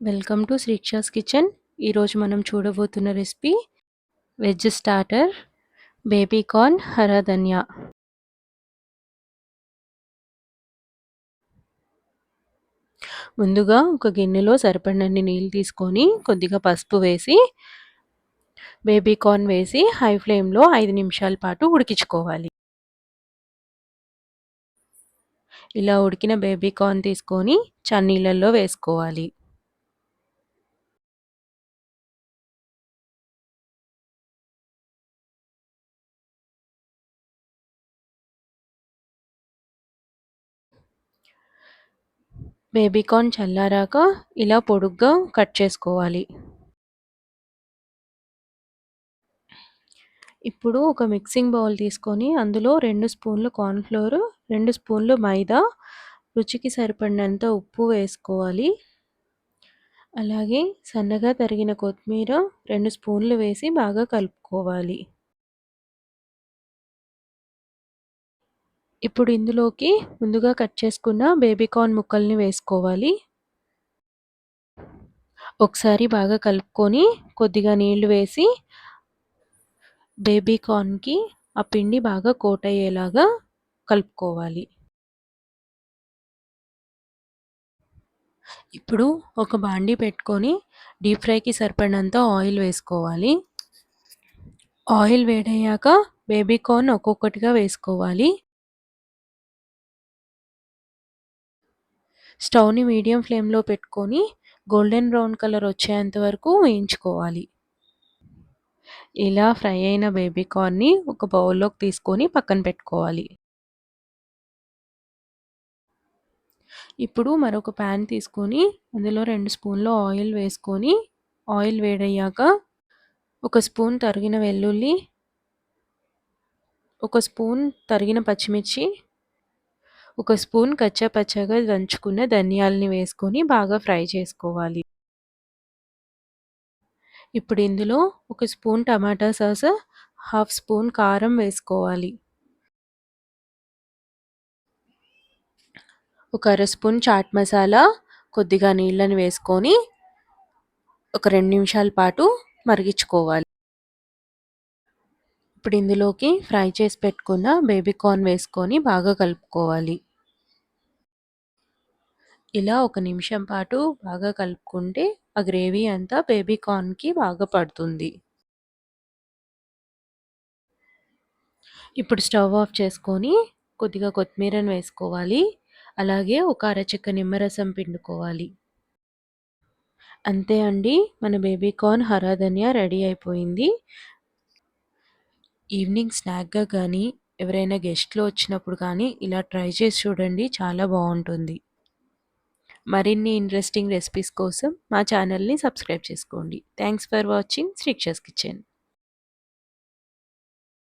Welcome to Srikshas kitchen. ఈరోజు మనం చూడబోతున్న recipe veg starter baby corn hara dhaniya. ముందుగా ఒక గిన్నెలో సరిపడినన్ని నీళ్ళు తీసుకొని కొద్దిగా పసుపు వేసి బేబీ కార్న్ వేసి హై ఫ్లేమ్లో ఐదు నిమిషాల పాటు ఉడికించుకోవాలి. ఇలా ఉడికిన బేబీ కార్న్ తీసుకొని చన్నీళ్ళల్లో వేసుకోవాలి. బేబీ కార్న్ చల్లారాక ఇలా పొడుగ్గా కట్ చేసుకోవాలి. ఇప్పుడు ఒక మిక్సింగ్ బౌల్ తీసుకొని అందులో రెండు స్పూన్లు కార్న్ఫ్లోర్ రెండు స్పూన్లు మైదా రుచికి సరిపడినంత ఉప్పు వేసుకోవాలి. అలాగే సన్నగా తరిగిన కొత్తిమీర రెండు స్పూన్లు వేసి బాగా కలుపుకోవాలి. ఇప్పుడు ఇందులోకి ముందుగా కట్ చేసుకున్న బేబీ కార్న్ ముక్కల్ని వేసుకోవాలి. ఒకసారి బాగా కలుపుకొని కొద్దిగా నీళ్ళు వేసి బేబీ కార్న్కి ఆ పిండి బాగా కోట్ అయ్యేలాగా కలుపుకోవాలి. ఇప్పుడు ఒక బాండీ పెట్టుకొని డీప్ ఫ్రైకి సరిపడినంత ఆయిల్ వేసుకోవాలి. ఆయిల్ వేడయ్యాక బేబీ కార్న్ ఒక్కొక్కటిగా వేసుకోవాలి. స్టవ్ని మీడియం ఫ్లేమ్లో పెట్టుకొని గోల్డెన్ బ్రౌన్ కలర్ వచ్చేంత వరకు వేయించుకోవాలి. ఇలా ఫ్రై అయిన బేబీ కార్న్ని ఒక బౌల్లోకి తీసుకొని పక్కన పెట్టుకోవాలి. ఇప్పుడు మరొక ప్యాన్ తీసుకొని అందులో రెండు స్పూన్లు ఆయిల్ వేసుకొని ఆయిల్ వేడయ్యాక ఒక స్పూన్ తరిగిన వెల్లుల్లి ఒక స్పూన్ తరిగిన పచ్చిమిర్చి ఒక స్పూన్ కచ్చా పచ్చగా దంచుకున్న ధనియాలని వేసుకొని బాగా ఫ్రై చేసుకోవాలి. ఇప్పుడు ఇందులో ఒక spoon tomato sauce half spoon కారం వేసుకోవాలి. ఒక అర స్పూన్ చాట్ మసాలా కొద్దిగా నీళ్ళని వేసుకొని ఒక రెండు నిమిషాల పాటు మరిగించుకోవాలి. ఇప్పుడు ఇందులోకి ఫ్రై చేసి పెట్టుకున్న బేబీ కార్న్ వేసుకొని బాగా కలుపుకోవాలి. ఇలా ఒక నిమిషం పాటు బాగా కలుపుకుంటే ఆ గ్రేవీ అంతా బేబీ కార్న్కి బాగా పడుతుంది. ఇప్పుడు స్టవ్ ఆఫ్ చేసుకొని కొద్దిగా కొత్తిమీరను వేసుకోవాలి. అలాగే ఒక అరచెక్క నిమ్మరసం పిండుకోవాలి. అంతే అండి మన బేబీ కార్న్ హరాధన్య రెడీ అయిపోయింది. ఈవినింగ్ స్నాక్గా కానీ ఎవరైనా గెస్ట్లు వచ్చినప్పుడు కానీ ఇలా ట్రై చేసి చూడండి చాలా బాగుంటుంది. మరిన్ని ఇంట్రెస్టింగ్ రెసిపీస్ కోసం మా ఛానల్ని సబ్స్క్రైబ్ చేసుకోండి. థ్యాంక్స్ ఫర్ వాచింగ్ శ్రీక్షస్ కిచెన్